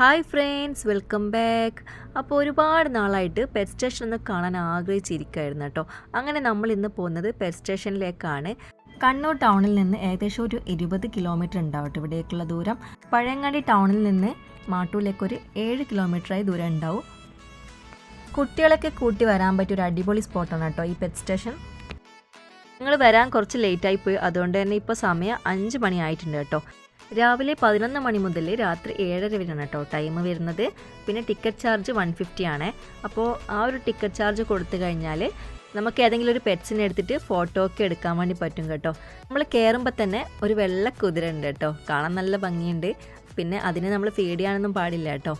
Hi friends welcome back അപ്പോൾ ഒരുപാട് നാളായിട്ട് പെറ്റ് സ്റ്റേഷൻ ഒന്ന് കാണാൻ ആഗ്രഹിച്ചിരിക്കുകയായിരുന്നു കേട്ടോ. അങ്ങനെ നമ്മൾ ഇന്ന് പോകുന്നത് പെറ്റ് സ്റ്റേഷനിലേക്കാണ് കണ്ണൂർ ടൗണിൽ നിന്ന് ഏകദേശം ഒരു ഇരുപത് കിലോമീറ്റർ ഉണ്ടാവും കേട്ടോ ഇവിടേക്കുള്ള ദൂരം. പഴയങ്ങാടി ടൗണിൽ നിന്ന് മാട്ടൂരിലേക്ക് ഒരു ഏഴ് കിലോമീറ്ററായി ദൂരം ഉണ്ടാവും. കുട്ടികളൊക്കെ കൂട്ടി വരാൻ പറ്റിയ ഒരു അടിപൊളി സ്പോട്ടാണ് കേട്ടോ ഈ പെറ്റ് സ്റ്റേഷൻ നിങ്ങൾ വരാൻ കുറച്ച് ലേറ്റായി പോയി. അതുകൊണ്ട് തന്നെ ഇപ്പോൾ സമയം അഞ്ച് മണി ആയിട്ടുണ്ട് കേട്ടോ. രാവിലെ പതിനൊന്ന് മണി മുതൽ രാത്രി ഏഴര വരെയാണ് കേട്ടോ ടൈം വരുന്നത്. പിന്നെ ടിക്കറ്റ് ചാർജ് വൺ ഫിഫ്റ്റി ആണ്. അപ്പോൾ ആ ഒരു ടിക്കറ്റ് ചാർജ് കൊടുത്തു കഴിഞ്ഞാൽ നമുക്ക് ഏതെങ്കിലും ഒരു പെറ്റ്സിനെ എടുത്തിട്ട് ഫോട്ടോ ഒക്കെ എടുക്കാൻ വേണ്ടി പറ്റും കേട്ടോ. നമ്മൾ കയറുമ്പോൾ തന്നെ ഒരു വെള്ള കുതിര ഉണ്ട് കേട്ടോ. കാണാൻ നല്ല ഭംഗിയുണ്ട്. പിന്നെ അതിനെ നമ്മൾ ഫീഡ് ചെയ്യാനൊന്നും പാടില്ല കേട്ടോ.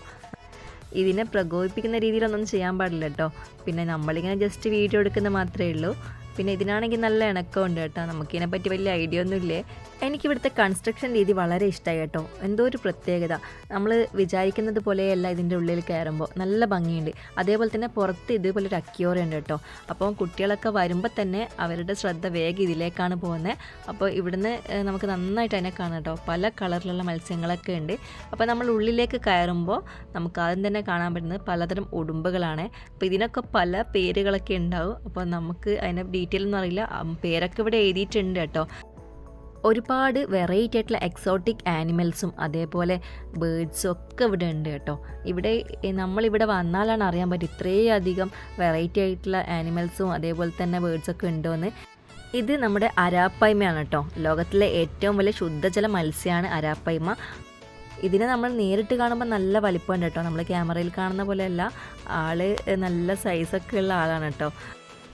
ഇതിനെ പ്രകോപിപ്പിക്കുന്ന രീതിയിലൊന്നും ചെയ്യാൻ പാടില്ല കേട്ടോ. പിന്നെ നമ്മളിങ്ങനെ ജസ്റ്റ് വീഡിയോ എടുക്കുന്ന മാത്രമേ ഉള്ളൂ. പിന്നെ ഇതിനാണെങ്കിൽ നല്ല ഇണക്കം ഉണ്ട് കേട്ടോ. നമുക്കിതിനെ പറ്റി വലിയ ഐഡിയ ഒന്നുമില്ലേ? എനിക്കിവിടുത്തെ കൺസ്ട്രക്ഷൻ രീതി വളരെ ഇഷ്ടമായി കേട്ടോ. എന്തോ ഒരു പ്രത്യേകത. നമ്മൾ വിചാരിക്കുന്നത് പോലെയല്ല ഇതിന്റെ ഉള്ളിൽ കയറുമ്പോൾ. നല്ല ഭംഗിയുണ്ട്. അതേപോലെ തന്നെ പുറത്ത് ഇതുപോലെ ഒരു അക്യോറ ഉണ്ട് കേട്ടോ. അപ്പോൾ കുട്ടികളൊക്കെ വരുമ്പോൾ തന്നെ അവരുടെ ശ്രദ്ധ വേഗം ഇതിലേക്കാണ് പോകുന്നത്. അപ്പോൾ ഇവിടുന്ന് നമുക്ക് നന്നായിട്ട് അതിനെ കാണാം കേട്ടോ. പല കളറിലുള്ള മത്സ്യങ്ങളൊക്കെ ഉണ്ട്. അപ്പോൾ നമ്മൾ ഉള്ളിലേക്ക് കയറുമ്പോൾ നമുക്ക് ആദ്യം തന്നെ കാണാൻ പറ്റുന്നത് പലതരം ഉടുമ്പുകളാണ്. അപ്പോൾ ഇതിനൊക്കെ പല പേരുകളൊക്കെ ഉണ്ടാവും. അപ്പോൾ നമുക്ക് അതിനെ ഡീറ്റെയിൽ ഒന്നും അറിയില്ല പേരൊക്കെ ഇവിടെ എഴുതിയിട്ടുണ്ട് കേട്ടോ. ഒരുപാട് വെറൈറ്റി ആയിട്ടുള്ള എക്സോട്ടിക് ആനിമൽസും അതേപോലെ ബേഡ്സും ഒക്കെ ഇവിടെ ഉണ്ട് കേട്ടോ. ഇവിടെ നമ്മളിവിടെ വന്നാലാണ് അറിയാൻ പറ്റും ഇത്രയധികം വെറൈറ്റി ആയിട്ടുള്ള ആനിമൽസും അതേപോലെ തന്നെ ബേഡ്സൊക്കെ ഉണ്ടോയെന്ന് ഇത് നമ്മുടെ അരാപ്പയ്മയാണ് കേട്ടോ. ലോകത്തിലെ ഏറ്റവും വലിയ ശുദ്ധജല മത്സ്യമാണ് അരാപ്പയ്മ ഇതിനെ നമ്മൾ നേരിട്ട് കാണുമ്പോൾ നല്ല വലിപ്പമുണ്ട് കേട്ടോ. നമ്മൾ ക്യാമറയിൽ കാണുന്ന പോലെയല്ല. ആൾ നല്ല സൈസൊക്കെ ഉള്ള ആളാണ് കേട്ടോ.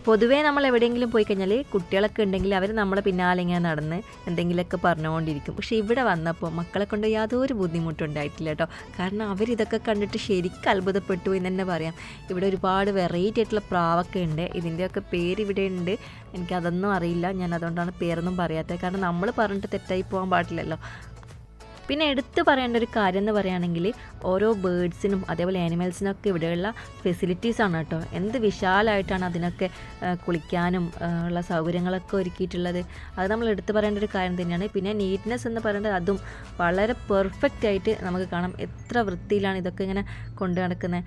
പൊതുവേ നമ്മൾ എവിടെയെങ്കിലും പോയി കഴിഞ്ഞാൽ കുട്ടികളൊക്കെ ഉണ്ടെങ്കിൽ അവർ നമ്മളെ പിന്നാലെ ഇങ്ങനെ നടന്ന് എന്തെങ്കിലുമൊക്കെ പറഞ്ഞുകൊണ്ടിരിക്കും. പക്ഷേ ഇവിടെ വന്നപ്പോൾ മക്കളെ കൊണ്ട് യാതൊരു ബുദ്ധിമുട്ടും ഉണ്ടായിട്ടില്ല കേട്ടോ. കാരണം അവരിതൊക്കെ കണ്ടിട്ട് ശരിക്കും അത്ഭുതപ്പെട്ടു എന്ന് തന്നെ പറയാം. ഇവിടെ ഒരുപാട് വെറൈറ്റി ആയിട്ടുള്ള പ്രാവൊക്കെ ഉണ്ട്. ഇതിന്റെയൊക്കെ പേര് ഇവിടെ ഉണ്ട്. എനിക്കതൊന്നും അറിയില്ല. ഞാൻ അതുകൊണ്ടാണ് പേരൊന്നും പറയാത്തത്. കാരണം നമ്മൾ പറഞ്ഞിട്ട് തെറ്റായി പോകാൻ പാടില്ലല്ലോ. പിന്നെ എടുത്തു പറയേണ്ട ഒരു കാര്യം എന്ന് പറയുകയാണെങ്കിൽ ഓരോ ബേഡ്സിനും അതേപോലെ ആനിമൽസിനൊക്കെ ഇവിടെയുള്ള ഫെസിലിറ്റീസ് ആണ് കേട്ടോ. എന്ത് വിശാലമായിട്ടാണ് അതിനൊക്കെ കുളിക്കാനും ഉള്ള സൗകര്യങ്ങളൊക്കെ ഒരുക്കിയിട്ടുള്ളത്. അത് നമ്മൾ എടുത്തു പറയേണ്ട ഒരു കാര്യം തന്നെയാണ്. പിന്നെ നീറ്റ്നെസ് എന്ന് പറയുന്നത് അതും വളരെ പെർഫെക്റ്റ് ആയിട്ട് നമുക്ക് കാണാം. എത്ര വൃത്തിയിലാണ് ഇതൊക്കെ ഇങ്ങനെ കൊണ്ടു നടക്കുന്നത്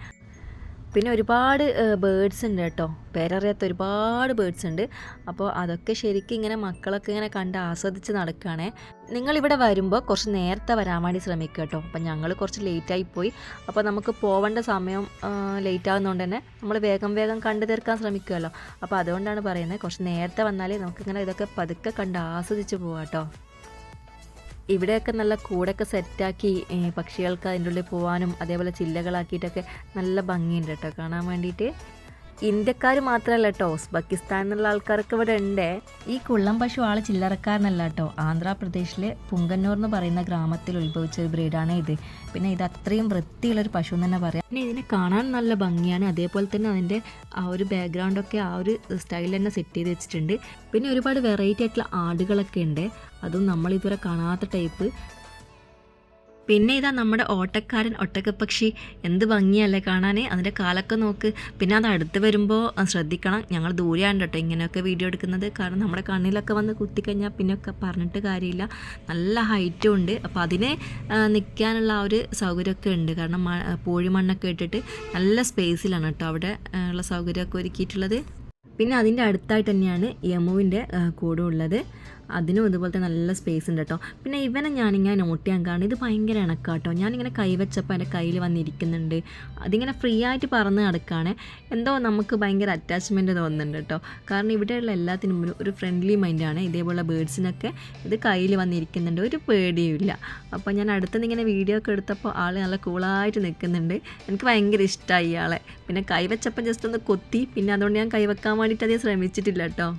പിന്നെ ഒരുപാട് ബേഡ്സ് ഉണ്ട് കേട്ടോ. പേരറിയാത്ത ഒരുപാട് ബേഡ്സ് ഉണ്ട്. അപ്പോൾ അതൊക്കെ ശരിക്കും ഇങ്ങനെ മക്കളൊക്കെ ഇങ്ങനെ കണ്ട് ആസ്വദിച്ച് നടക്കുകയാണേ നിങ്ങളിവിടെ വരുമ്പോൾ കുറച്ച് നേരത്തെ വരാൻ വേണ്ടി ശ്രമിക്കുക കേട്ടോ. അപ്പം ഞങ്ങൾ കുറച്ച് ലേറ്റായി പോയി. അപ്പോൾ നമുക്ക് പോവേണ്ട സമയം ലേറ്റ് ആകുന്നതുകൊണ്ട് തന്നെ നമ്മൾ വേഗം വേഗം കണ്ടു തീർക്കാൻ ശ്രമിക്കുമല്ലോ അപ്പോൾ അതുകൊണ്ടാണ് പറയുന്നത് കുറച്ച് നേരത്തെ വന്നാലേ നമുക്കിങ്ങനെ ഇതൊക്കെ പതുക്കെ കണ്ട് ആസ്വദിച്ച് പോവാം കേട്ടോ. ഇവിടെയൊക്കെ നല്ല കൂടൊക്കെ സെറ്റാക്കി പക്ഷികൾക്ക് അതിന്റെ ഉള്ളിൽ പോകാനും അതേപോലെ ചില്ലകളാക്കിയിട്ടൊക്കെ നല്ല ഭംഗിയുണ്ട് കേട്ടോ. കാണാൻ വേണ്ടിയിട്ട്. ഇന്ത്യക്കാർ മാത്രമല്ല കേട്ടോ ഉസ്ബക്കിസ്ഥാൻ എന്നുള്ള ആൾക്കാരൊക്കെ ഇവിടെ ഉണ്ട് ഈ കുള്ളം പശു ആൾ ചില്ലറക്കാരനല്ല കേട്ടോ ആന്ധ്രാപ്രദേശിലെ പുങ്കന്നൂർ എന്ന് പറയുന്ന ഗ്രാമത്തിൽ ഉത്ഭവിച്ച ഒരു ബ്രീഡാണ് ഇത്. പിന്നെ ഇത് അത്രയും വൃത്തിയുള്ള ഒരു പശു എന്ന് തന്നെ പറയാം. പിന്നെ ഇതിനെ കാണാൻ നല്ല ഭംഗിയാണ്. അതേപോലെ തന്നെ അതിന്റെ ആ ഒരു ബാക്ക്ഗ്രൗണ്ട് ഒക്കെ ആ ഒരു സ്റ്റൈൽ തന്നെ സെറ്റ് ചെയ്ത് വെച്ചിട്ടുണ്ട്. പിന്നെ ഒരുപാട് വെറൈറ്റി ആയിട്ടുള്ള ആടുകളൊക്കെ ഉണ്ട് അതും നമ്മൾ ഇതുവരെ കാണാത്ത ടൈപ്പ് പിന്നെ ഇതാ നമ്മുടെ ഓട്ടക്കാരൻ ഒട്ടകപ്പക്ഷി. എന്ത് ഭംഗിയല്ലേ കാണാൻ അതിന്റെ കാലൊക്കെ നോക്ക്. പിന്നെ അത് അടുത്ത് വരുമ്പോൾ ശ്രദ്ധിക്കണം. ഞങ്ങൾ ദൂരെയാണ് കേട്ടോ ഇങ്ങനെയൊക്കെ വീഡിയോ എടുക്കുന്നത്. കാരണം നമ്മുടെ കണ്ണിലൊക്കെ വന്ന് കുത്തിക്കഴിഞ്ഞാൽ പിന്നെയൊക്കെ പറഞ്ഞിട്ട് കാര്യമില്ല. നല്ല ഹൈറ്റും ഉണ്ട്. അപ്പോൾ അതിനെ നിൽക്കാനുള്ള ആ ഒരു സൗകര്യമൊക്കെ ഉണ്ട്. കാരണം പോഴി മണ്ണൊക്കെ ഇട്ടിട്ട് നല്ല സ്പേസിലാണ് കേട്ടോ അവിടെ ഉള്ള സൗകര്യമൊക്കെ ഒരുക്കിയിട്ടുള്ളത്. പിന്നെ അതിന്റെ അടുത്തായിട്ട് തന്നെയാണ് യമുവിന്റെ കൂടും ഉള്ളത് അതിനും ഇതുപോലത്തെ നല്ല സ്പേസ് ഉണ്ട് കേട്ടോ പിന്നെ ഇവനെ ഞാനിങ്ങനെ നോട്ട് ചെയ്യാൻ കാരണം ഇത് ഭയങ്കര ഇണക്കാട്ടോ ഞാനിങ്ങനെ കൈവച്ചപ്പോൾ എന്റെ കയ്യിൽ വന്നിരിക്കുന്നുണ്ട്. അതിങ്ങനെ ഫ്രീ ആയിട്ട് പറന്ന് നടക്കുകയാണ് എന്തോ നമുക്ക് ഭയങ്കര അറ്റാച്ച്മെന്റ് തോന്നുന്നുണ്ട് കേട്ടോ കാരണം ഇവിടെയുള്ള എല്ലാത്തിനും ഒരു ഫ്രണ്ട്ലി മൈൻഡാണ് ഇതേപോലെ ബേഡ്സിനൊക്കെ ഇത് കയ്യിൽ വന്നിരിക്കുന്നുണ്ട്. ഒരു പേടിയുമില്ല അപ്പോൾ ഞാൻ അടുത്തുനിന്ന് ഇങ്ങനെ വീഡിയോ ഒക്കെ എടുത്തപ്പോൾ ആൾ നല്ല കൂളായിട്ട് നിൽക്കുന്നുണ്ട്. എനിക്ക് ഭയങ്കര ഇഷ്ടമായി ആളെ. പിന്നെ കൈവച്ചപ്പം ജസ്റ്റ് ഒന്ന് കൊത്തി. പിന്നെ അതുകൊണ്ട് ഞാൻ കൈവെക്കാൻ വേണ്ടിയിട്ട് അധികം ശ്രമിച്ചിട്ടില്ല കേട്ടോ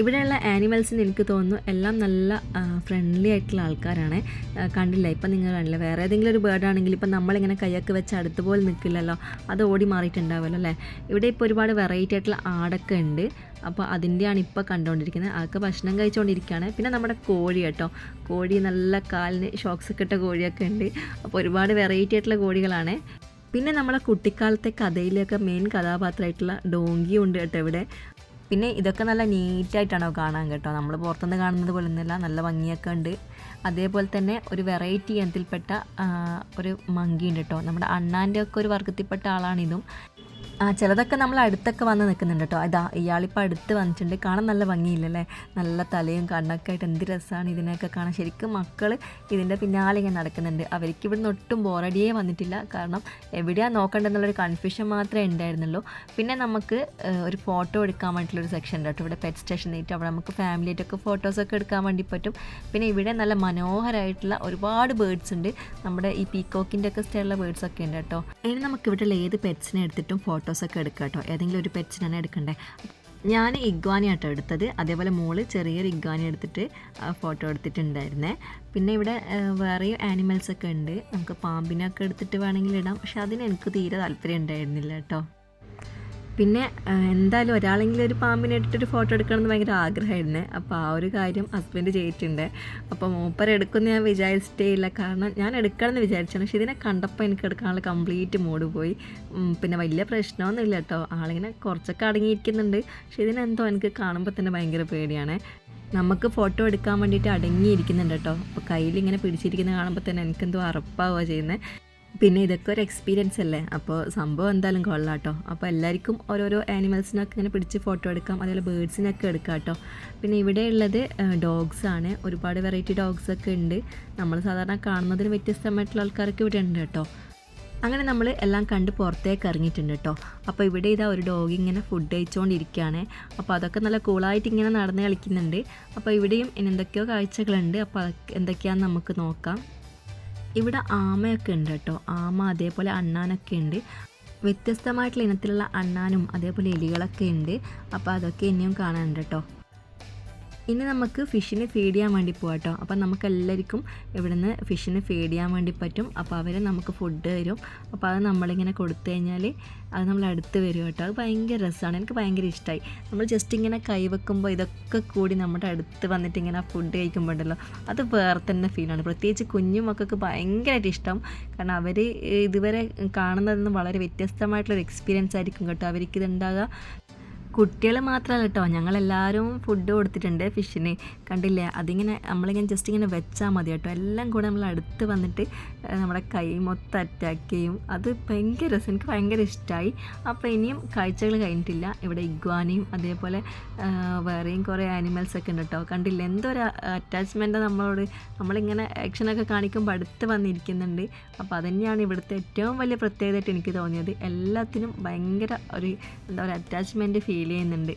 ഇവിടെയുള്ള ആനിമൽസിന് എനിക്ക് തോന്നുന്നു എല്ലാം നല്ല ഫ്രണ്ട്ലി ആയിട്ടുള്ള ആൾക്കാരാണ്. കണ്ടില്ല? ഇപ്പം നിങ്ങൾ കണ്ടില്ല? വേറെ ഏതെങ്കിലും ഒരു ബേർഡ് ആണെങ്കിൽ ഇപ്പം നമ്മളിങ്ങനെ കൈയൊക്കെ വെച്ച് അടുത്ത് പോലെ നിൽക്കില്ലല്ലോ. അത് ഓടി മാറിയിട്ടുണ്ടാവുമല്ലോ അല്ലേ? ഇവിടെ ഇപ്പോൾ ഒരുപാട് വെറൈറ്റി ആയിട്ടുള്ള ആടൊക്കെ ഉണ്ട്. അപ്പോൾ അതിന്റെയാണ് ഇപ്പോൾ കണ്ടുകൊണ്ടിരിക്കുന്നത്. അതൊക്കെ ഭക്ഷണം കഴിച്ചുകൊണ്ടിരിക്കുകയാണ്. പിന്നെ നമ്മുടെ കോഴി കേട്ടോ. കോഴി നല്ല കാലിന് ഷോക്സ് ഒക്കെ ഇട്ട കോഴിയൊക്കെ ഉണ്ട്. അപ്പോൾ ഒരുപാട് വെറൈറ്റി ആയിട്ടുള്ള കോഴികളാണ്. പിന്നെ നമ്മളെ കുട്ടിക്കാലത്തെ കഥയിലൊക്കെ മെയിൻ കഥാപാത്രമായിട്ടുള്ള ഡോങ്കി ഉണ്ട് കേട്ടോ ഇവിടെ. പിന്നെ ഇതൊക്കെ നല്ല നീറ്റായിട്ടാണോ കാണാൻ കേട്ടോ. നമ്മൾ പുറത്തുനിന്ന് കാണുന്നത് പോലെ ഒന്നുമില്ല നല്ല ഭംഗിയൊക്കെ ഉണ്ട്. അതേപോലെ തന്നെ ഒരു വെറൈറ്റി ഇനത്തിൽപ്പെട്ട ഒരു മങ്കി ഉണ്ട് കേട്ടോ. നമ്മുടെ അണ്ണാന്റെ ഒക്കെ ഒരു വർഗത്തിൽപ്പെട്ട ആളാണിതും ആ ചിലതൊക്കെ നമ്മൾ അടുത്തൊക്കെ വന്ന് നിൽക്കുന്നുണ്ട് കേട്ടോ. ഇതാ ഇയാളിപ്പോൾ അടുത്ത് വന്നിട്ടുണ്ട്. കാണാൻ നല്ല ഭംഗിയില്ലല്ലേ? നല്ല തലയും കണ്ണൊക്കെ ആയിട്ട് എന്ത് രസമാണ് ഇതിനെയൊക്കെ കാണാൻ. ശരിക്കും മക്കൾ ഇതിന്റെ പിന്നാലെ ഇങ്ങനെ നടക്കുന്നുണ്ട്. അവർക്ക് ഇവിടുന്ന് ഒട്ടും ബോറടിയേ വന്നിട്ടില്ല. കാരണം എവിടെയാണ് നോക്കേണ്ടതെന്നുള്ളൊരു കൺഫ്യൂഷൻ മാത്രമേ ഉണ്ടായിരുന്നുള്ളൂ. പിന്നെ നമുക്ക് ഒരു ഫോട്ടോ എടുക്കാൻ വേണ്ടിയിട്ടുള്ളൊരു സെക്ഷൻ ഉണ്ട് കേട്ടോ. ഇവിടെ പെറ്റ് സ്റ്റേഷൻ ആയിട്ട് അവിടെ നമുക്ക് ഫാമിലി ആയിട്ടൊക്കെ ഫോട്ടോസൊക്കെ എടുക്കാൻ വേണ്ടി പറ്റും. പിന്നെ ഇവിടെ നല്ല മനോഹരമായിട്ടുള്ള ഒരുപാട് ബേഡ്സ് ഉണ്ട്. നമ്മുടെ ഈ പീക്കോക്കിന്റെ ഒക്കെ സ്റ്റൈലുള്ള ബേഡ്സ് ഒക്കെ ഉണ്ട് കേട്ടോ. ഇനി നമുക്ക് ഇവിടെയുള്ള ഏത് പെറ്റ്സിനെ എടുത്തിട്ടും ഫോട്ടോസൊക്കെ എടുക്കുക കേട്ടോ ഏതെങ്കിലും ഒരു പെറ്റ്സിനാണ് എടുക്കണ്ടേ? ഞാൻ ഇഗ്വാനി ആട്ടോ എടുത്തത്. അതേപോലെ മോൾ ചെറിയൊരു ഇഗ്വാനി എടുത്തിട്ട് ഫോട്ടോ എടുത്തിട്ടുണ്ടായിരുന്നേ. പിന്നെ ഇവിടെ വേറെയും ആനിമൽസ് ഒക്കെ ഉണ്ട്. നമുക്ക് പാമ്പിനൊക്കെ എടുത്തിട്ട് വേണമെങ്കിൽ ഇടാം. പക്ഷെ അതിന് എനിക്ക് തീരെ താല്പര്യം ഉണ്ടായിരുന്നില്ല കേട്ടോ പിന്നെ എന്തായാലും ഒരാളെങ്കിലും ഒരു പാമ്പിനെ എടുത്തിട്ട് ഫോട്ടോ എടുക്കണം എന്ന് ഭയങ്കര ആഗ്രഹമായിരുന്നു. അപ്പോൾ ആ ഒരു കാര്യം ഹസ്ബൻഡ് ചെയ്തിട്ടുണ്ട്. അപ്പോൾ മൂപ്പർ എടുക്കുന്ന ഞാൻ വിചാരിച്ചിട്ടേ ഇല്ല കാരണം ഞാൻ എടുക്കണമെന്ന് വിചാരിച്ചാണ്. പക്ഷേ ഇതിനെ കണ്ടപ്പോൾ എനിക്ക് എടുക്കാനുള്ള കംപ്ലീറ്റ് മൂഡ് പോയി. പിന്നെ വലിയ പ്രശ്നമൊന്നും ഇല്ല കേട്ടോ. ആളിങ്ങനെ കുറച്ചൊക്കെ അടങ്ങിയിരിക്കുന്നുണ്ട്. പക്ഷേ ഇതിനെന്തോ എനിക്ക് കാണുമ്പോൾ തന്നെ ഭയങ്കര പേടിയാണ്. നമുക്ക് ഫോട്ടോ എടുക്കാൻ വേണ്ടിയിട്ട് അടങ്ങിയിരിക്കുന്നുണ്ട് കേട്ടോ. അപ്പോൾ കയ്യിൽ ഇങ്ങനെ പിടിച്ചിരിക്കുന്നത് കാണുമ്പോൾ തന്നെ എനിക്കെന്തോ അറപ്പാവുക ചെയ്യുന്നത്. പിന്നെ ഇതൊക്കെ ഒരു എക്സ്പീരിയൻസ് അല്ലേ? അപ്പോൾ സംഭവം എന്തായാലും കൊള്ളാട്ടോ. അപ്പോൾ എല്ലാവർക്കും ഓരോരോ ആനിമൽസിനൊക്കെ ഇങ്ങനെ പിടിച്ച് ഫോട്ടോ എടുക്കാം. അതേപോലെ ബേഡ്സിനൊക്കെ എടുക്കാം കേട്ടോ. പിന്നെ ഇവിടെ ഉള്ളത് ഡോഗ്സ് ആണ്. ഒരുപാട് വെറൈറ്റി ഡോഗ്സ് ഒക്കെ ഉണ്ട്. നമ്മൾ സാധാരണ കാണുന്നതിന് വ്യത്യസ്തമായിട്ടുള്ള ആൾക്കാരൊക്കെ ഇവിടെ ഉണ്ട് കേട്ടോ. അങ്ങനെ നമ്മൾ എല്ലാം കണ്ട് പുറത്തേക്ക് ഇറങ്ങിയിട്ടുണ്ട് കേട്ടോ. അപ്പോൾ ഇവിടെ ഇതാ ഒരു ഡോഗ് ഇങ്ങനെ ഫുഡ് കഴിച്ചുകൊണ്ടിരിക്കുകയാണ് അപ്പോൾ അതൊക്കെ നല്ല കൂളായിട്ട് ഇങ്ങനെ നടന്ന് കളിക്കുന്നുണ്ട്. അപ്പോൾ ഇവിടെയും എന്തൊക്കെയോ കാഴ്ചകളുണ്ട്. അപ്പോൾ എന്തൊക്കെയാണെന്ന് നമുക്ക് നോക്കാം. ഇവിടെ ആമയൊക്കെ ഉണ്ട് കേട്ടോ. ആമ അതേപോലെ അണ്ണാനൊക്കെ ഉണ്ട്. വ്യത്യസ്തമായിട്ടുള്ള ഇനത്തിലുള്ള അണ്ണാനും അതേപോലെ എലികളൊക്കെ ഉണ്ട്. അപ്പോൾ അതൊക്കെ ഇനിയും കാണാനുണ്ട് കേട്ടോ. ഇനി നമുക്ക് ഫിഷിനെ ഫീഡ് ചെയ്യാൻ വേണ്ടി പോകാം കേട്ടോ അപ്പോൾ നമുക്ക് എല്ലാവർക്കും ഇവിടുന്ന് ഫിഷിന് ഫീഡ് ചെയ്യാൻ വേണ്ടി പറ്റും. അപ്പോൾ അവർ നമുക്ക് ഫുഡ് തരും. അപ്പോൾ അത് നമ്മളിങ്ങനെ കൊടുത്തു കഴിഞ്ഞാൽ അത് നമ്മൾ അടുത്ത് വരും കേട്ടോ. അത് ഭയങ്കര രസമാണ് എനിക്ക് ഭയങ്കര ഇഷ്ടമായി നമ്മൾ ജസ്റ്റ് ഇങ്ങനെ കൈവെക്കുമ്പോൾ ഇതൊക്കെ കൂടി നമ്മുടെ അടുത്ത് വന്നിട്ട് ഇങ്ങനെ ഫുഡ് കഴിക്കുമ്പോൾ ഉണ്ടല്ലോ അത് വേറെ തന്നെ ഫീലാണ് പ്രത്യേകിച്ച് കുഞ്ഞു മക്കൾക്ക് ഭയങ്കരമായിട്ട് ഇഷ്ടം കാരണം അവർ ഇതുവരെ കാണുന്നതെന്ന് വളരെ വ്യത്യസ്തമായിട്ടുള്ളൊരു എക്സ്പീരിയൻസ് ആയിരിക്കും കേട്ടോ. അവർക്ക് ഇതുണ്ടാകുക കുട്ടികൾ മാത്രമല്ല കേട്ടോ ഞങ്ങളെല്ലാവരും ഫുഡ് കൊടുത്തിട്ടുണ്ട് ഫിഷിന് കണ്ടില്ലേ? അതിങ്ങനെ നമ്മളിങ്ങനെ ജസ്റ്റ് ഇങ്ങനെ വെച്ചാൽ മതി കേട്ടോ എല്ലാം കൂടെ നമ്മൾ അടുത്ത് വന്നിട്ട് നമ്മുടെ കൈ മൊത്തം അറ്റാക്ക് ചെയ്യും. അത് ഭയങ്കര രസം. എനിക്ക് ഭയങ്കര ഇഷ്ടമായി അപ്പോൾ ഇനിയും കാഴ്ചകൾ കഴിഞ്ഞിട്ടില്ല. ഇവിടെ ഇഗ്വാനിയും അതേപോലെ വേറെയും കുറേ ആനിമൽസ് ഒക്കെ ഉണ്ട് കേട്ടോ കണ്ടില്ല? എന്തൊരു അറ്റാച്ച്മെന്റ് നമ്മളോട്. നമ്മളിങ്ങനെ ആക്ഷനൊക്കെ കാണിക്കുമ്പോൾ അടുത്ത് വന്നിരിക്കുന്നുണ്ട്. അപ്പോൾ അതുതന്നെയാണ് ഇവിടുത്തെ ഏറ്റവും വലിയ പ്രത്യേകതയായിട്ട് എനിക്ക് തോന്നിയത്. എല്ലാത്തിനും ഭയങ്കര ഒരു എന്താ പറയുക അറ്റാച്ച്മെന്റ് ഫീൽ ఫీల్ అయిందండి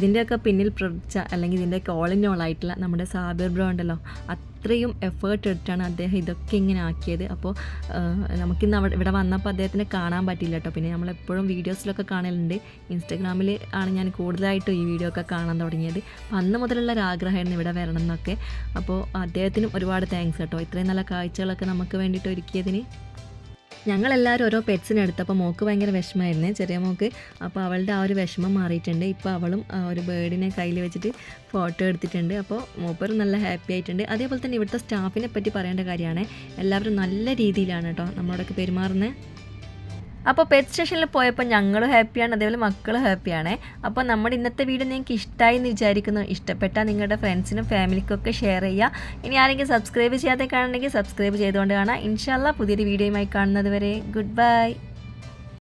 ഇതിന്റെയൊക്കെ പിന്നിൽ പ്രവർത്തിച്ച അല്ലെങ്കിൽ ഇതിന്റെയൊക്കെ ഓൾ ഇൻ ഓൾ ആയിട്ടുള്ള നമ്മുടെ സാബിർ ബ്രോ ഉണ്ടല്ലോ അത്രയും എഫേർട്ട് എടുത്താണ് അദ്ദേഹം ഇതൊക്കെ ഇങ്ങനെ ആക്കിയത്. അപ്പോൾ നമുക്കിന്ന് അവിടെ ഇവിടെ വന്നപ്പോൾ അദ്ദേഹത്തിനെ കാണാൻ പറ്റില്ല കേട്ടോ. പിന്നെ നമ്മളെപ്പോഴും വീഡിയോസിലൊക്കെ കാണലുണ്ട്. ഇൻസ്റ്റഗ്രാമിൽ ആണ് ഞാൻ കൂടുതലായിട്ടും ഈ വീഡിയോ ഒക്കെ കാണാൻ തുടങ്ങിയത്. അപ്പം അന്ന് മുതലുള്ള ഒരു ആഗ്രഹമായിരുന്നു ഇവിടെ വരണം എന്നൊക്കെ അപ്പോൾ അദ്ദേഹത്തിനും ഒരുപാട് താങ്ക്സ് കേട്ടോ. ഇത്രയും നല്ല കാഴ്ചകളൊക്കെ നമുക്ക് വേണ്ടിയിട്ട് ഒരുക്കിയതിന്. ഞങ്ങളെല്ലാവരും ഓരോ പെറ്റ്സിനെ എടുത്തപ്പോൾ മോക്ക് ഭയങ്കര വിഷമമായിരുന്നേ ചെറിയ മോക്ക്. അപ്പോൾ അവളുടെ ആ ഒരു വിഷമം മാറിയിട്ടുണ്ട്. ഇപ്പോൾ അവളും ഒരു ബേർഡിനെ കയ്യിൽ വെച്ചിട്ട് ഫോട്ടോ എടുത്തിട്ടുണ്ട്. അപ്പോൾ മൂപ്പർ നല്ല ഹാപ്പി ആയിട്ടുണ്ട്. അതേപോലെ തന്നെ ഇവിടുത്തെ സ്റ്റാഫിനെ പറ്റി പറയേണ്ട കാര്യമാണ് എല്ലാവരും നല്ല രീതിയിലാണ് കേട്ടോ നമ്മളോടൊക്കെ പെരുമാറുന്നത്. അപ്പോൾ പെറ്റ് സ്റ്റേഷനിൽ പോയപ്പോൾ ഞങ്ങളും ഹാപ്പിയാണ് അതേപോലെ മക്കളും ഹാപ്പിയാണ് അപ്പോൾ നമ്മുടെ ഇന്നത്തെ വീഡിയോ നിങ്ങൾക്ക് ഇഷ്ടമായി എന്ന് വിചാരിക്കുന്നു. ഇഷ്ടപ്പെട്ടാൽ നിങ്ങളുടെ ഫ്രണ്ട്സിനും ഫാമിലിക്കും ഒക്കെ ഷെയർ ചെയ്യുക ഇനി ആരെങ്കിലും സബ്സ്ക്രൈബ് ചെയ്യാതെ കാണണമെങ്കിൽ സബ്സ്ക്രൈബ് ചെയ്തുകൊണ്ട് കാണാം. ഇൻഷാല്ല പുതിയൊരു വീഡിയോയുമായി കാണുന്നത് വരെ. Good bye